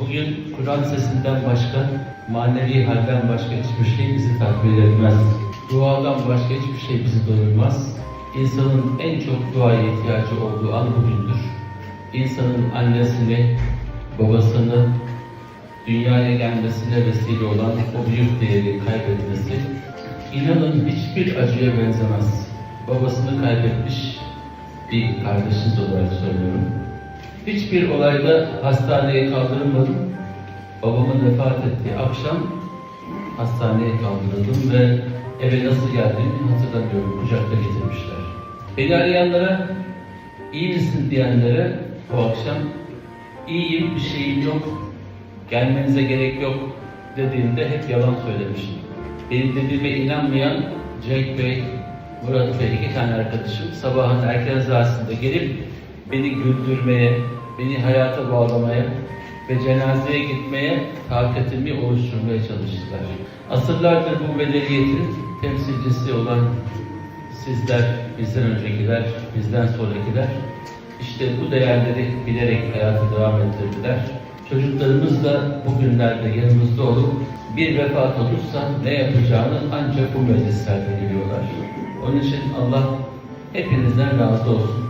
Bugün Kur'an sesinden başka, manevi halden başka hiçbir şey bizi tatmin etmez. Duadan başka hiçbir şey bizi doyurmaz. İnsanın en çok duaya ihtiyacı olduğu an bugündür. İnsanın annesini, babasını, dünyaya gelmesine vesile olan o büyük değeri kaybetmesi, inanın hiçbir acıya benzemez. Babasını kaybetmiş bir kardeşiniz olarak söylüyorum. Hiçbir olayda hastaneye kaldırılmadım. Babamın vefat ettiği akşam hastaneye kaldırıldım ve eve nasıl geldiğimi hatırlamıyorum. Kucakta getirmişler. Beni arayanlara, iyi misin diyenlere o akşam iyiyim, bir şeyim yok, gelmenize gerek yok dediğimde hep yalan söylemişim. Benim dediğime inanmayan Cenk Bey, Murat Bey iki tane arkadaşım sabahın erken saatinde gelip beni güldürmeye, beni hayata bağlamaya ve cenazeye gitmeye takatimi oluşturmaya çalıştılar. Asırlardır bu medeniyetin temsilcisi olan sizler, bizden öncekiler, bizden sonrakiler işte bu değerleri bilerek hayatı devam ettirdiler. Çocuklarımız da bugünlerde yanımızda olup bir vefat olursa ne yapacağını ancak bu meclislerde biliyorlar. Onun için Allah hepinizden razı olsun.